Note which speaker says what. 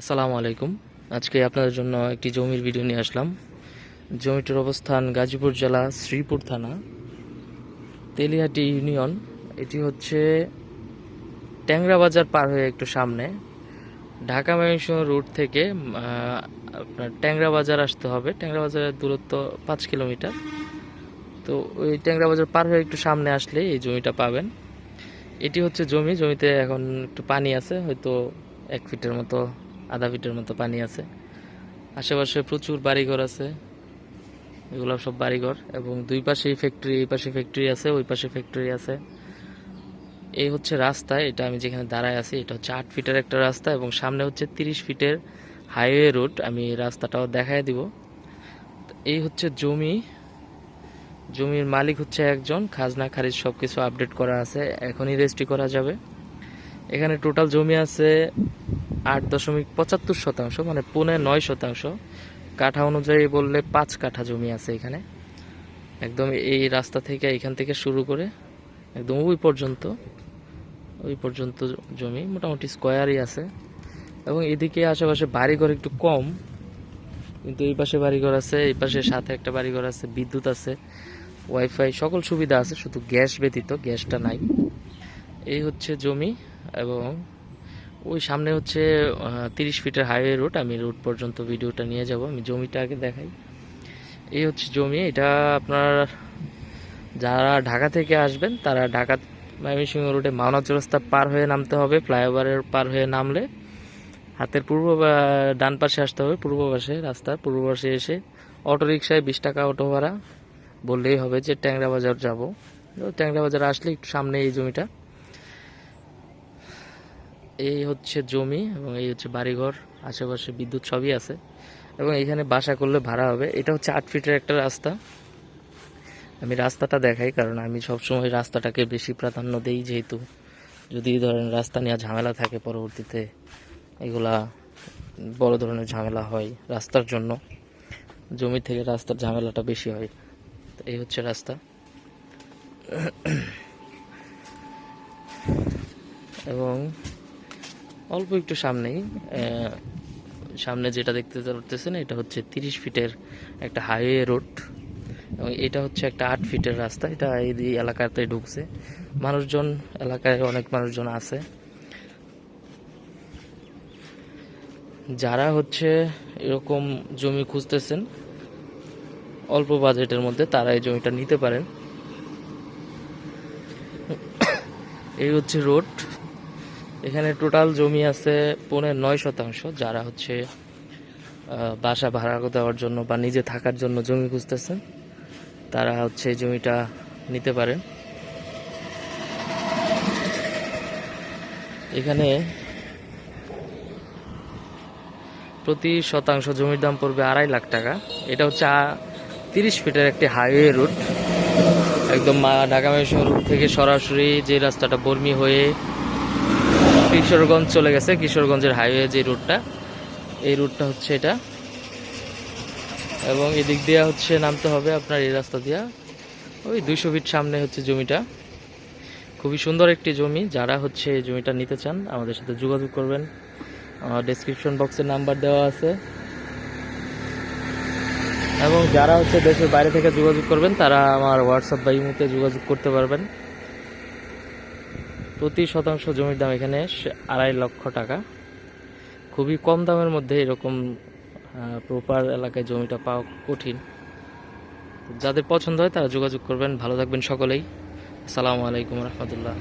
Speaker 1: আসসালামু আলাইকুম। আজকে আপনাদের জন্য একটি জমির ভিডিও নিয়ে আসলাম। জমিটির অবস্থান গাজীপুর জেলা শ্রীপুর থানা তেলিহাটি ইউনিয়ন। এটি হচ্ছে ট্যাংরা বাজার পার হয়ে একটু সামনে। ঢাকা ময়মনসিংহ রুট থেকে আপনার ট্যাংরা বাজার আসতে হবে। ট্যাংরা বাজারের দূরত্ব পাঁচ কিলোমিটার। তো ওই ট্যাংরা বাজার পার হয়ে একটু সামনে আসলে এই জমিটা পাবেন। এটি হচ্ছে জমি। জমিতে এখন একটু পানি আছে, হয়তো এক ফিটের মতো আধা ফিটের মতো পানি আছে। আশেপাশে প্রচুর বাড়িঘর আছে। এগুলো সব বাড়িঘর এবং দুই পাশেই ফ্যাক্টরি এই পাশে ফ্যাক্টরি আছে, ওই পাশে ফ্যাক্টরি আছে। এই হচ্ছে রাস্তা, এটা আমি যেখানে দাঁড়ায় আছি, এটা হচ্ছে আট ফিটের একটা রাস্তা এবং সামনে হচ্ছে তিরিশ ফিটের হাইওয়ে রোড আমি রাস্তাটাও দেখায় দিব। এই হচ্ছে জমি। জমির মালিক হচ্ছে একজন, খাজনা, খারিজ সব কিছু আপডেট করা আছে, এখনই রেজিস্ট্রি করা যাবে। এখানে টোটাল জমি আছে আট দশমিক পঁচাত্তর শতাংশ মানে পৌনে নয় শতাংশ। কাঠা অনুযায়ী বললে পাঁচ কাঠা জমি আছে এখানে। একদম এই রাস্তা থেকে এখান থেকে শুরু করে একদম ওই পর্যন্ত ওই পর্যন্ত জমি মোটামুটি স্কোয়ারই আছে। এবং এদিকে আশেপাশে বাড়িঘর একটু কম, কিন্তু এই পাশে বাড়িঘর আছে, এই পাশে সাথে একটা বাড়িঘর আছে, বিদ্যুৎ আছে ওয়াইফাই সকল সুবিধা আছে, শুধু গ্যাস ব্যতীত, গ্যাসটা নাই। এই হচ্ছে জমি এবং ওই সামনে হচ্ছে তিরিশ ফিটের হাইওয়ে রুট আমি রুট পর্যন্ত ভিডিওটা নিয়ে যাব, আমি জমিটা আগে দেখাই। এই হচ্ছে জমি, এটা আপনার যারা ঢাকা থেকে আসবেন, তারা ঢাকা ময়মনসিংহ রোডে মাওনা চৌরাস্তা পার হয়ে নামতে হবে, ফ্লাইওভারের পার হয়ে নামলে। হাতের পূর্ব ডান পাশে আসতে হবে, পূর্ব পাশে রাস্তার পূর্ব পাশে এসে অটো রিক্সায় বিশ টাকা অটো ভাড়া। বললেই হবে যে ট্যাংরা বাজার যাব। ট্যাংরা বাজার আসলে একটু সামনে এই জমিটা। এই হচ্ছে জমি এবং এই হচ্ছে বাড়িঘর, আশেপাশে বিদ্যুৎ সবই আছে এবং এখানে বাসা করলে ভাড়া হবে। এটা হচ্ছে আট ফিটের একটা রাস্তা। আমি রাস্তাটা দেখাই কারণ আমি সবসময় রাস্তাটাকে বেশি প্রাধান্য দেই যেহেতু যদি ধরেন রাস্তা নিয়ে ঝামেলা থাকে পরবর্তীতে এগুলা বড় ধরনের ঝামেলা হয় রাস্তার জন্য। জমি থেকে রাস্তার ঝামেলাটা বেশি হয়। তো এই হচ্ছে রাস্তা। এবং অল্প একটু সামনেই সামনে যেটা দেখতে পারতেছেন, এটা হচ্ছে তিরিশ ফিটের একটা হাইওয়ে রোড, এবং এটা হচ্ছে একটা আট ফিটের রাস্তা। এটা এই এলাকাতে ঢুকছে। মানুষজন, এলাকায় অনেক মানুষজন আছে। যারা হচ্ছে এরকম জমি খুঁজতেছেন, অল্প বাজেটের মধ্যে তারা এই জমিটা নিতে পারেন। এই হচ্ছে রোড। এখানে টোটাল জমি আছে পৌনে নয় শতাংশ, যারা হচ্ছে বাসা ভাড়া দেওয়ার জন্য বা নিজে থাকার জন্য জমি খুঁজতেছেন, তারা হচ্ছে জমিটা নিতে পারেন। এখানে প্রতি শতাংশ জমির দাম পড়বে আড়াই লাখ টাকা। এটা হচ্ছে তিরিশ ফিটের একটি হাইওয়ে রুট। একদম ঢাকা ময়মনসিংহ রুট থেকে সরাসরি যে রাস্তাটা বর্মি হয়ে কিশোরগঞ্জ চলে গেছে, কিশোরগঞ্জের হাইওয়ে যে রুটটা এই রুটটা হচ্ছে এটা। এবং এদিক দিয়ে হচ্ছে নামতে হবে আপনার এই রাস্তা দিয়া। ওই দুইশো ফিট সামনে হচ্ছে জমিটা। খুবই সুন্দর একটি জমি। যারা হচ্ছে এই জমিটা নিতে চান, আমাদের সাথে যোগাযোগ করবেন। ডেসক্রিপশন বক্সে নাম্বার দেওয়া আছে। এবং যারা হচ্ছে দেশের বাইরে থেকে যোগাযোগ করবেন, তারা আমার হোয়াটসঅ্যাপ বা ইমোতে যোগাযোগ করতে পারবেন। প্রতি শতাংশ জমির দাম এখানে আড়াই লক্ষ টাকা। খুবই কম দামের মধ্যে এরকম প্রপার এলাকায় জমিটা পাওয়া কঠিন। যাদের পছন্দ হয় তারা যোগাযোগ করবেন। ভালো থাকবেন সকলেই। আসসালামু আলাইকুম রহমতুল্লাহ।